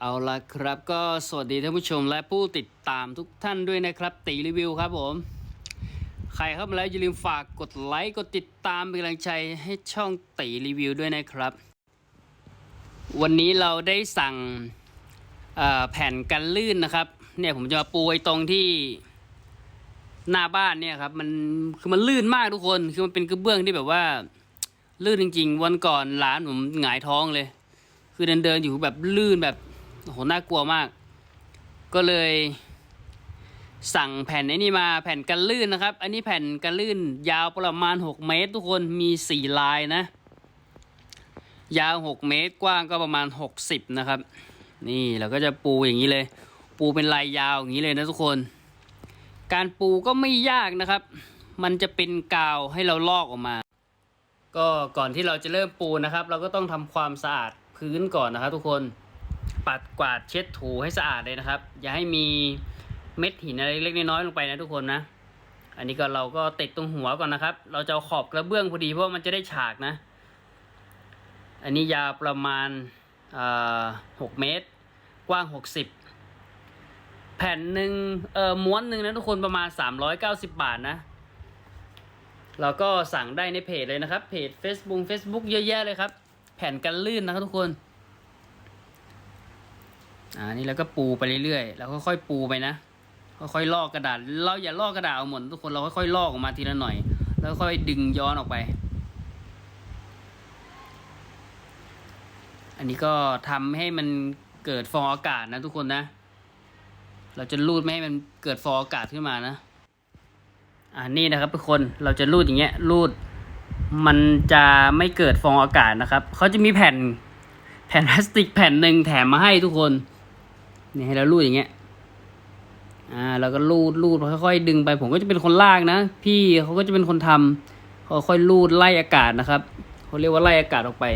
เอาละครับก็สวัสดีท่านผู้ชมและผู้ติดตามทุกท่านด้วยนะครับ ตีรีวิวครับผม ใครเข้ามาแล้วอย่าลืมฝากกดไลค์กดติดตามเป็นกำลังใจให้ช่องตีรีวิวด้วยนะครับ วันนี้เราได้สั่งแผ่นกันลื่นนะครับ เนี่ยผมจะมาปูไว้ตรงที่หน้าบ้านเนี่ยครับมันคือมันลื่นมากทุกคนคือมันเป็นกระเบื้องที่แบบว่า ลื่นจริง ๆ วันก่อนหลานผมหงายท้องเลย คือเดินเดินอยู่แบบลื่นแบบ โหน่ากลัวมาก ก็เลย สั่งแผ่นไอ้นี่มาแผ่นกันลื่นนะครับ อันนี้แผ่นกันลื่น ยาวประมาณ 6 เมตร ทุกคนมี 4 ลายนะ ยาว 6 เมตรกว้างก็ประมาณ 60 นะครับ นี่เราก็จะปูอย่างนี้เลย ปูเป็นลายยาวอย่างนี้เลยนะทุกคน การปูก็ไม่ยากนะครับ มันจะเป็นกาวให้เราลอกออกมา ก็ก่อนที่เราจะเริ่มปูนะครับ เราก็ต้องทำความสะอาดพื้นก่อนนะครับทุกคน ปัดกวาดเช็ดถูให้สะอาดเลยนะครับ อย่าให้มีเม็ดหินอะไรเล็กน้อยลงไปนะทุกคนนะ อันนี้ก็เราก็ติดตรงหัวก่อนนะครับ เราจะเอาขอบกระเบื้องพอดีเพราะว่ามันจะได้ฉากนะ อันนี้ยาวประมาณหกเมตร กว้างหกสิบแผ่นหนึ่งเอ่อม้วนหนึ่งนะทุกคนประมาณสามร้อยเก้าสิบบาทนะเราก็สั่งได้ในเพจเลยนะครับ เพจ Facebook Facebook เยอะแยะเลยครับ แผ่นกันลื่นนะครับทุกคน อ่านี่เราก็ปูไปเรื่อยๆแล้วค่อยปูไปนะค่อยๆลอกกระดาษ เราอย่าลอกกระดาษเอาหมดทุกคนเราค่อยๆลอกออกมาทีละหน่อย แล้วค่อยดึงย้อนออกไป อันนี้ก็ทำให้มันเกิดฟองอากาศนะทุกคนนะ เราจะรูดไม่ให้มันเกิดฟองอากาศขึ้นมานะอ่านี่นะครับทุกคนเราจะรูดอย่างเงี้ยรูด มันจะไม่เกิดฟองอากาศนะครับเขาจะมีแผ่นแผ่นพลาสติกแผ่นหนึ่งแถมมาให้ทุกคน นี่ให้เรารูดอย่างเงี้ยอ่าเราก็รูดรูดค่อยๆดึงไป ผมก็จะเป็นคนลากนะ พี่เขาก็จะเป็นคนทำเขาค่อยรูดไล่อากาศนะครับเขาเรียกว่าไล่อากาศออกไป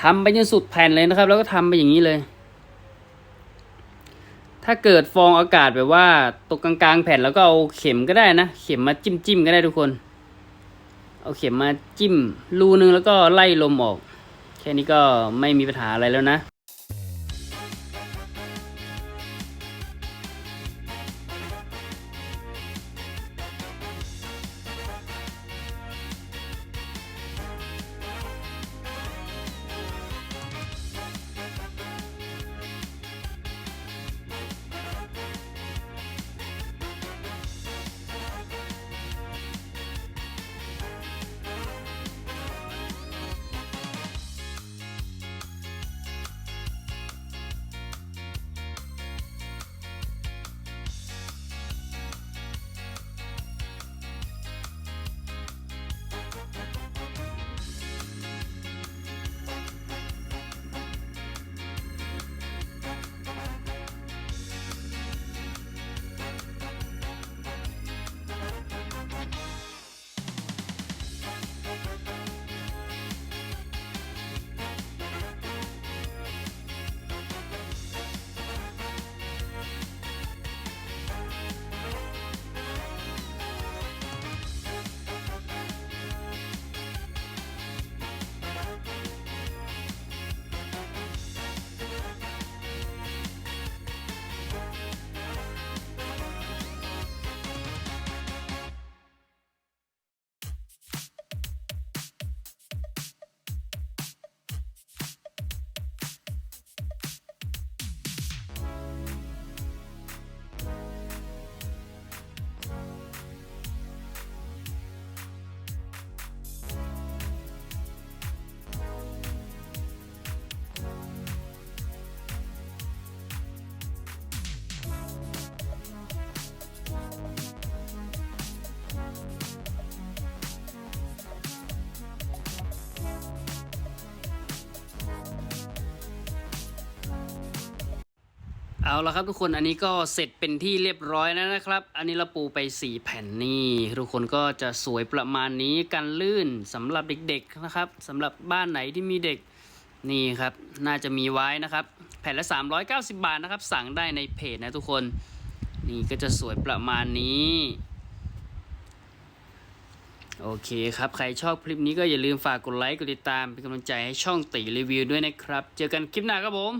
ทำไปจนสุดแผ่นเลยนะครับ แล้วก็ทำไปอย่างนี้เลย ถ้าเกิดฟองอากาศแบบว่าตกกลางๆ แผ่นแล้วก็เอาเข็มก็ได้นะ เข็มมาจิ้มจิ้มๆก็ได้ทุกคน เอาเข็มมาจิ้มรูนึงแล้วก็ไล่ลมออก แค่นี้ก็ไม่มีปัญหาอะไรแล้วนะ เอาละครับทุกคนอันนี้ก็เสร็จเป็นที่เรียบร้อยแล้วนะครับ อันนี้เราปูไปสี่แผ่นนี่ทุกคนก็จะสวยประมาณนี้กันลื่นสำหรับเด็กๆนะครับสำหรับบ้านไหนที่มีเด็กนี่ครับ น่าจะมีไว้นะครับ แผ่นละ 390 บาทนะครับ สั่งได้ในเพจนะทุกคน นี่ก็จะสวยประมาณนี้โอเคครับ ใครชอบคลิปนี้ก็อย่าลืมฝากกดไลค์กดติดตามเป็นกำลังใจให้ช่องตีรีวิวด้วยนะครับ เจอกันคลิปหน้าครับผม